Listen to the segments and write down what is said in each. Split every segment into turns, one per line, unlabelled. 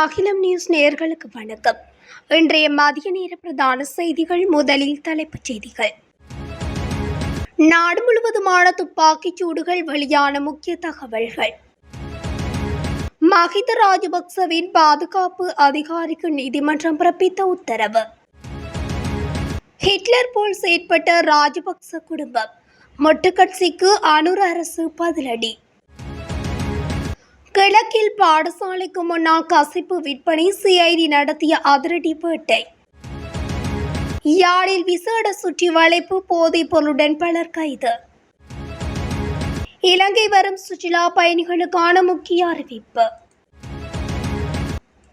அகிலம் நியூஸ் நேயர்களுக்கு வணக்கம். இன்றைய மதிய நேர பிரதான செய்திகள் முதலில் தலைப்புச் செய்திகள். நாடு முழுவதுமான துப்பாக்கிச் சூடுகள் வெளியான முக்கிய தகவல்கள். மஹித ராஜபக்சவின் பாதுகாப்பு அதிகாரிக்கு நீதிமன்றம் பிறப்பித்த உத்தரவு. ஹிட்லர் போல் செயற்பட்ட ராஜபக்ச குடும்பம். மொட்டுக்கட்சிக்கு அனுர் அரசு பதிலடி. கிழக்கில் பாடசாலைக்கு முன்னால் கசிப்பு விற்பனை சிஐடி நடத்திய அதிரடி வேட்டை யாழில் விசேட சுற்றி வளைப்பு போதைப் பொருளுடன் பலர் கைது. இலங்கை வரும் சுற்றுலா பயணிகளுக்கான முக்கிய அறிவிப்பு.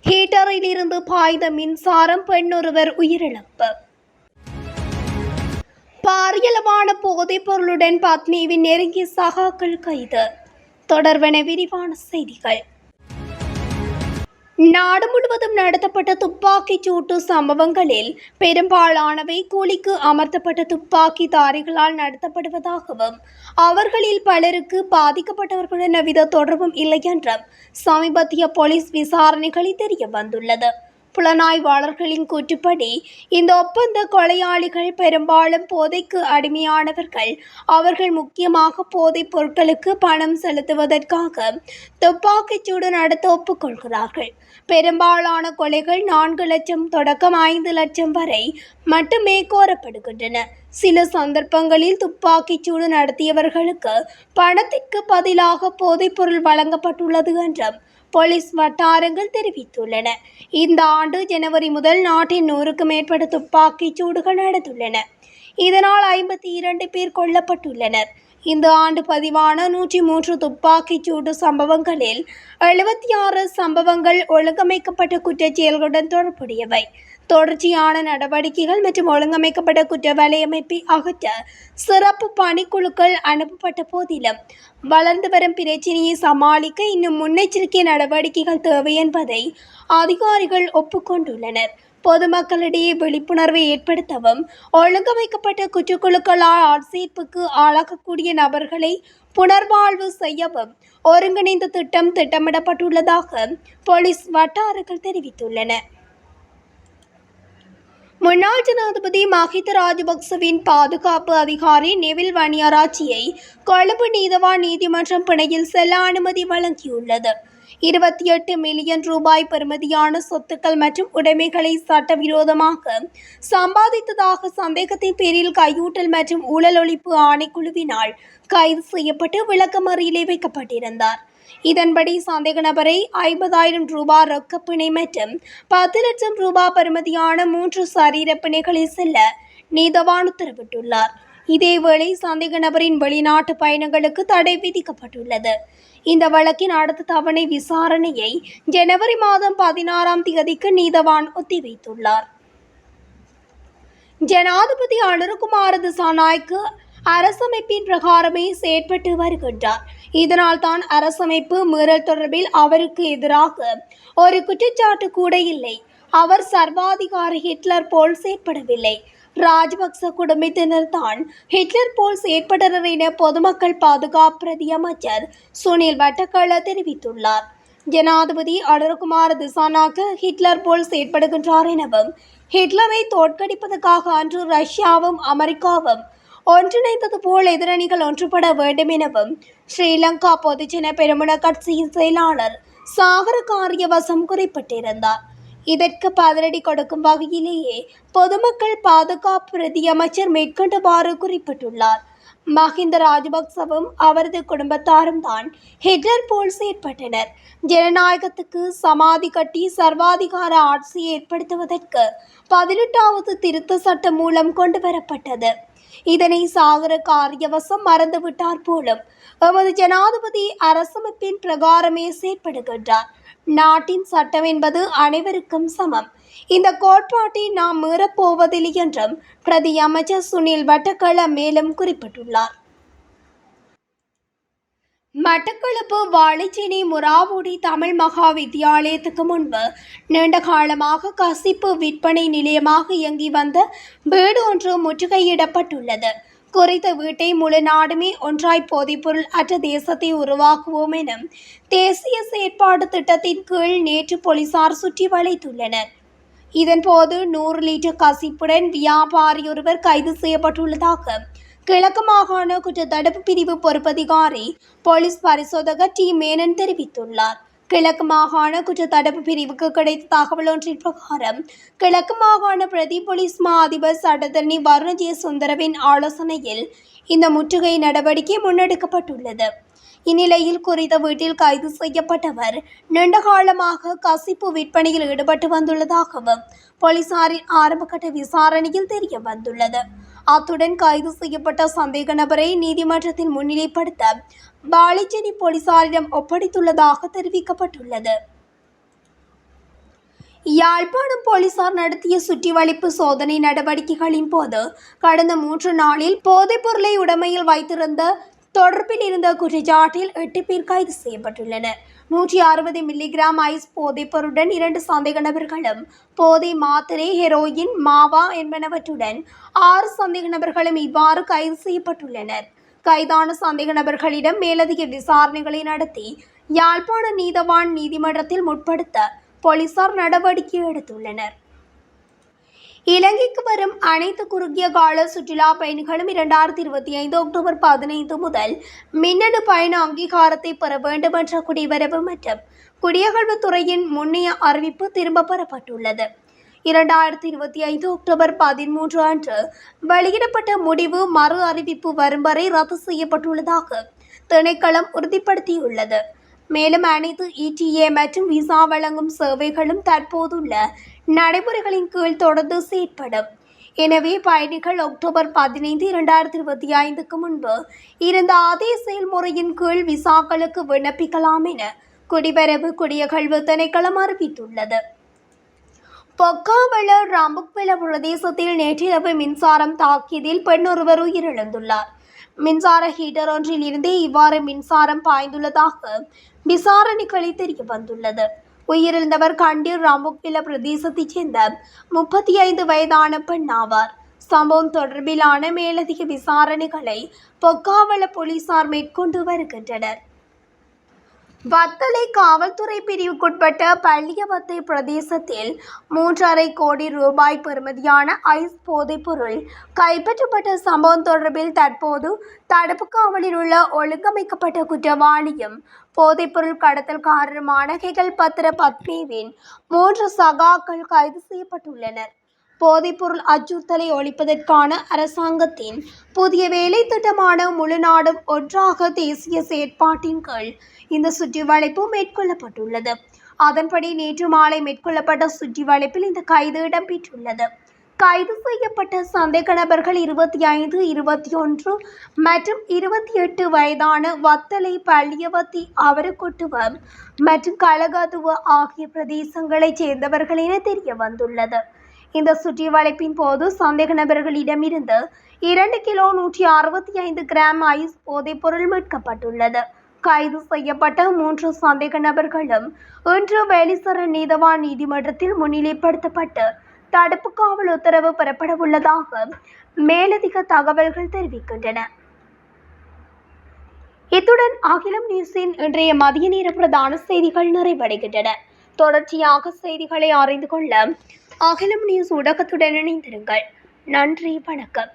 ஹீட்டரில் இருந்து பாய்ந்த மின்சாரம் பெண்ணொருவர் உயிரிழப்பு. பாரியளவான போதைப் பொருளுடன் பத்னிவின் நெருங்கிய சகாக்கள் கைது. தொடர்பென விரிவான செய்திகள். நாடு முழுவதும் நடத்தப்பட்ட துப்பாக்கிச் சூட்டு சம்பவங்களில் பெரும்பாலானவை கூலிக்கு அமர்த்தப்பட்ட துப்பாக்கிதாரிகளால் நடத்தப்படுவதாகவும் அவர்களில் பலருக்கு பாதிக்கப்பட்டவர்களுடன் எவ்வித தொடர்பும் இல்லை என்றும் சமீபத்திய போலீஸ் விசாரணைகளில் தெரிய வந்துள்ளது. புலனாய்வாளர்களின் கூற்றுப்படி இந்த ஒப்பந்த கொலையாளிகள் பெரும்பாலும் போதைக்கு அடிமையானவர்கள். அவர்கள் முக்கியமாக போதைப் பொருட்களுக்கு பணம் செலுத்துவதற்காக துப்பாக்கிச்சூடு நடத்த ஒப்புக்கொள்கிறார்கள். பெரும்பாலான கொலைகள் நான்கு லட்சம் தொடக்கம் ஐந்து லட்சம் வரை மட்டுமே கோரப்படுகின்றன. சில சந்தர்ப்பங்களில் துப்பாக்கிச்சூடு நடத்தியவர்களுக்கு பணத்திற்கு பதிலாக போதைப்பொருள் வழங்கப்பட்டுள்ளது என்றும் போலீஸ் வட்டாரங்கள் தெரிவித்துள்ளன. இந்த ஆண்டு ஜனவரி முதல் நாட்டின் நூறுக்கும் மேற்பட்ட துப்பாக்கிச் சூடுகள் நடந்துள்ளன. இதனால் ஐம்பத்தி இரண்டு பேர் கொல்லப்பட்டுள்ளனர். இந்த ஆண்டு பதிவான நூற்றி மூன்று துப்பாக்கிச் சூடு சம்பவங்களில் எழுபத்தி ஆறு சம்பவங்கள் ஒழுங்கமைக்கப்பட்ட குற்றச் செயல்களுடன் தொடர்புடையவை. தொடர்ச்சியான நடவடிக்கைகள் மற்றும் ஒழுங்கமைக்கப்பட்ட குற்ற வலையமைப்பை அகற்ற சிறப்பு பணிக்குழுக்கள் அனுப்பப்பட்ட போதிலும் வளர்ந்து வரும் பிரச்சினையை சமாளிக்க இன்னும் முன்னெச்சரிக்கை நடவடிக்கைகள் தேவை என்பதை அதிகாரிகள் ஒப்புக்கொண்டுள்ளனர். பொதுமக்களிடையே விழிப்புணர்வை ஏற்படுத்தவும் ஒழுங்கமைக்கப்பட்ட குற்றக்குழுக்களால் ஆட்சேர்ப்புக்கு ஆளாகக்கூடிய நபர்களை புனர்வாழ்வு செய்யவும் ஒருங்கிணைந்த திட்டம் திட்டமிடப்பட்டுள்ளதாக போலீஸ் வட்டாரங்கள் தெரிவித்துள்ளன. முன்னாள் ஜனாதிபதி மஹித ராஜபக்சவின் பாதுகாப்பு அதிகாரி நெவில் வணியராட்சியை கொழும்பு நீதவான் நீதிமன்றம் பிணையில் செல்ல அனுமதி வழங்கியுள்ளது. இருபத்தி எட்டு மில்லியன் ரூபாய் பெறுமதியான சொத்துக்கள் மற்றும் உடைமைகளை சட்டவிரோதமாக சம்பாதித்ததாக சந்தேகத்தின் பேரில் கையூட்டல் மற்றும் ஊழல் ஒழிப்பு ஆணைக்குழுவினால் கைது செய்யப்பட்டு விளக்கமறியலில் வைக்கப்பட்டிருந்தார். இதன்படி சந்தேக நபரை ஐம்பதாயிரம் ரூபாய் ரொக்க பிணை மற்றும் பத்து லட்சம் ரூபாய் பெறுமதியான மூன்று சரீர பிணைகளை செல்ல நீதவான் உத்தரவிட்டுள்ளார். இதேவேளை சந்தேக நபரின் வெளிநாட்டு பயணங்களுக்கு தடை விதிக்கப்பட்டுள்ளது. இந்த வழக்கின் அடுத்த தவணை விசாரணையை ஜனவரி மாதம் பதினாறாம் தேதிக்கு நீதவான் ஒத்திவைத்துள்ளார். ஜனாதிபதி அனுருகுமார திசாநாய்க்கு அரசமைப்பின் பிரகாரமே செயற்பட்டு வருகின்றார். இதனால் தான் அரசமைப்பு மீறல் தொடர்பில் அவருக்கு எதிராக ஒரு குற்றச்சாட்டு கூட இல்லை. அவர் சர்வாதிகாரி ஹிட்லர் போல் செயற்படவில்லை. ராஜபக்ச குடும்பத்தினர் தான் ஹிட்லர் போல் செயற்பட்டனர் என பொதுமக்கள் பாதுகாப்பு பிரதியமைச்சர் சுனில் வட்டக்கல தெரிவித்துள்ளார். ஜனாதிபதி அடர்குமார் திசானாக ஹிட்லர் போல் செயற்படுகின்றார் எனவும் ஹிட்லரை தோற்கடிப்பதற்காக அன்று ரஷ்யாவும் அமெரிக்காவும் ஒன்றிணைந்தது போல் எதிரணிகள் ஒன்றுபட வேண்டும் எனவும் ஸ்ரீலங்கா பொதுஜன பெருமுன கட்சியின் செயலாளர் சாகர காரியவசம் குறிப்பிட்டிருந்தார். இதற்கு பதிலடி கொடுக்கும் வகையிலேயே பொதுமக்கள் பாதுகாப்பு பிரதியமைச்சர் மேற்கொண்டவாறு குறிப்பிட்டுள்ளார். மஹிந்த ராஜபக்சவும் அவரது குடும்பத்தாரும் தான் ஹிட்லர் போல் செயற்பட்டனர். ஜனநாயகத்துக்கு சமாதி கட்டி சர்வாதிகார ஆட்சியை ஏற்படுத்துவதற்கு பதினெட்டாவது திருத்த சட்டம் மூலம் கொண்டு வரப்பட்டது இதனை சாகர காரியவசம் மறந்துவிட்டார் போலும். எமது ஜனாதிபதி அரசமைப்பின் பிரகாரமே செயற்படுகின்றார். நாட்டின் சட்டம் என்பது அனைவருக்கும் சமம். இந்த கோட்பாட்டை நாம் மீறப்போவதில்லை என்றும் பிரதி அமைச்சர் சுனில் வட்டக்கள மேலும் குறிப்பிட்டுள்ளார். மட்டக்களப்பு வாழைச்சேனி முராவுடி தமிழ் மகா வித்தியாலயத்துக்கு முன்பு நீண்ட காலமாக கசிப்பு விற்பனை நிலையமாக இயங்கி வந்த வீடு ஒன்று முற்றுகையிடப்பட்டுள்ளது. குறித்த வீட்டை முழு நாடுமே ஒன்றாய் போதைப்பொருள் அற்ற தேசத்தை உருவாக்குவோம் என தேசிய செயற்பாடு திட்டத்தின் கீழ் நேற்று போலீசார் சுற்றி வளைத்துள்ளனர். இதன்போது நூறு லிட்டர் கசிப்புடன் வியாபாரி ஒருவர் கைது செய்யப்பட்டுள்ளதாக கிழக்கு மாகாண குற்ற தடுப்பு பிரிவு பொறுப்பதிகாரி போலீஸ் பரிசோதகர் டி. மேனன் தெரிவித்துள்ளார். கிழக்கு மாகாண குற்ற தடுப்பு பிரிவுக்கு கிடைத்த தகவல் ஒன்றின் பிரகாரம் கிழக்கு மாகாண பிரதி போலீஸ் மா அதிபர் சட்டத்தரணி வருணஜய சுந்தரவின் ஆலோசனையில் இந்த முற்றுகை நடவடிக்கை முன்னெடுக்கப்பட்டுள்ளது. இந்நிலையில் குறித்த வீட்டில் கைது செய்யப்பட்டவர் நீண்ட காலமாக கசிப்பு விற்பனையில் ஈடுபட்டு வந்துள்ளதாகவும் போலீசாரின் ஆரம்பகட்ட விசாரணையில் தெரிய வந்துள்ளது அத்துடன் கைது செய்யப்பட்ட சந்தேக நபரை நீதிமன்றத்தில் முன்னிலைப்படுத்த பாலிச்சேரி போலீசாரிடம் ஒப்படைத்துள்ளதாக தெரிவிக்கப்பட்டுள்ளது. யாழ்ப்பாணம் போலீசார் நடத்திய சுற்றிவளைப்பு சோதனை நடவடிக்கைகளின் போது கடந்த மூன்று நாளில் போதைப் பொருளை உடமையில் வைத்திருந்த தொடர்பில் இருந்த குற்றச்சாட்டில் எட்டு பேர் கைது செய்யப்பட்டுள்ளனர். நூற்றி அறுபது மில்லிகிராம் ஐஸ் போதைப்பொருடன் இரண்டு சந்தேக நபர்களும் போதை மாத்திரை ஹெரோயின் மாவா என்பனவற்றுடன் ஆறு சந்தேக நபர்களும் இவ்வாறு கைது செய்யப்பட்டுள்ளனர். கைதான சந்தேக நபர்களிடம் மேலதிக விசாரணைகளை நடத்தி யாழ்ப்பாண நீதவான் நீதிமன்றத்தில் முற்படுத்த போலீசார் நடவடிக்கை எடுத்துள்ளனர். இலங்கைக்கு வரும் அனைத்து குறுகிய கால சுற்றுலா பயணிகளும் இரண்டாயிரத்தி இருபத்தி ஐந்து அக்டோபர் பதினைந்து முதல் மின்னணு பயண அங்கீகாரத்தை பெற வேண்டும் என்ற குடிவரவு மற்றும் குடியகழ்வுத்துறையின் முன்னைய அறிவிப்பு திரும்பப் பெறப்பட்டுள்ளது. இரண்டாயிரத்தி இருபத்தி ஐந்து அக்டோபர் பதிமூன்று அன்று வெளியிடப்பட்ட முடிவு மறு அறிவிப்பு வரும் வரை ரத்து செய்யப்பட்டுள்ளதாக திணைக்களம் உறுதிப்படுத்தியுள்ளது. மேலும் அனைத்து இடிஏ மற்றும் விசா வழங்கும் சேவைகளும் தற்போதுள்ள நடைமுறைகளின் கீழ் தொடர்ந்து செயற்படும். எனவே பயணிகள் அக்டோபர் பதினைந்து இரண்டாயிரத்தி இருபத்தி ஐந்துக்கு முன்பு இருந்த அதே செயல்முறையின் கீழ் விசாக்களுக்கு விண்ணப்பிக்கலாம் என குடிவரவு குடியகழ்வு திணைக்களம் அறிவித்துள்ளது. பொக்காவள ராம்புக்வெல பிரதேசத்தில் நேற்றிரவு மின்சாரம் தாக்கியதில் பெண் ஒருவர் உயிரிழந்துள்ளார். மின்சார ஹீட்டர் ஒன்றில் இருந்தே இவ்வாறு மின்சாரம் பாய்ந்துள்ளதாக விசாரணைகளில் தெரிய வந்துள்ளது. உயிரிழந்தவர் கண்டீர் ராம்புக்வில பிரதேசத்தைச் சேர்ந்த முப்பத்தி ஐந்து வயதான பெண் ஆவார். சம்பவம் தொடர்பிலான மேலதிக விசாரணைகளை பொக்காவள போலீசார் மேற்கொண்டு வருகின்றனர். வத்தளை காவல்துறை பிரிவுக்குட்பட்ட பள்ளியவத்தை பிரதேசத்தில் மூன்றரை கோடி ரூபாய் பெறுமதியான ஐஸ் போதைப்பொருள் கைப்பற்றப்பட்ட சம்பவம் தொடர்பில் தற்போது தடுப்பு காவலில் உள்ள ஒழுங்கமைக்கப்பட்ட குற்றவாளியும் போதைப்பொருள் கடத்தல்காரருமான ஹெகல் பத்திர பத்மேவின் மூன்று சகாக்கள் கைது செய்யப்பட்டுள்ளனர். போதைப்பொருள் அச்சுறுத்தலை ஒழிப்பதற்கான அரசாங்கத்தின் புதிய வேலை திட்டமான முழு நாடும் ஒன்றாக தேசிய செயற்பாட்டின் கீழ் இந்த சுற்றிவளைப்பு மேற்கொள்ளப்பட்டுள்ளது. அதன்படி நேற்று மாலை மேற்கொள்ளப்பட்ட சுற்றிவளைப்பில் இந்த கைது இடம்பெற்றுள்ளது. கைது செய்யப்பட்ட சந்தேக நபர்கள் இருபத்தி ஐந்து இருபத்தி ஒன்று மற்றும் இருபத்தி எட்டு வயதான வத்தலை பள்ளியவத்தி அவரக்கொட்டுவம் மற்றும் கலகதுவ ஆகிய பிரதேசங்களைச் சேர்ந்தவர்கள் என தெரிய வந்துள்ளது இந்த சுற்றி வளைப்பின் போது சந்தேக நபர்களிடமிருந்து இரண்டு கிலோ நூற்றி அறுபத்தி ஐந்து கிராம் ஐஸ் போதைப்பொருள் மீட்கப்பட்டுள்ளது. கைது செய்யப்பட்ட மூன்று சந்தேக நபர்களும் இன்று வேலிசர நீதவான் நீதிமன்றத்தில் முன்னிலைப்படுத்தப்பட்டு தடுப்பு காவல் உத்தரவு பெறப்பட உள்ளதாக மேலதிக தகவல்கள் தெரிவிக்கின்றன. இத்துடன் அகிலம் நியூஸின் இன்றைய மதிய நேர பிரதான செய்திகள் நிறைவடைகின்றன. தொடர்ச்சியாக செய்திகளை அறிந்து கொள்ள அகிலம் நியூஸ் ஊடகத்துடன் இணைந்திருங்கள். நன்றி வணக்கம்.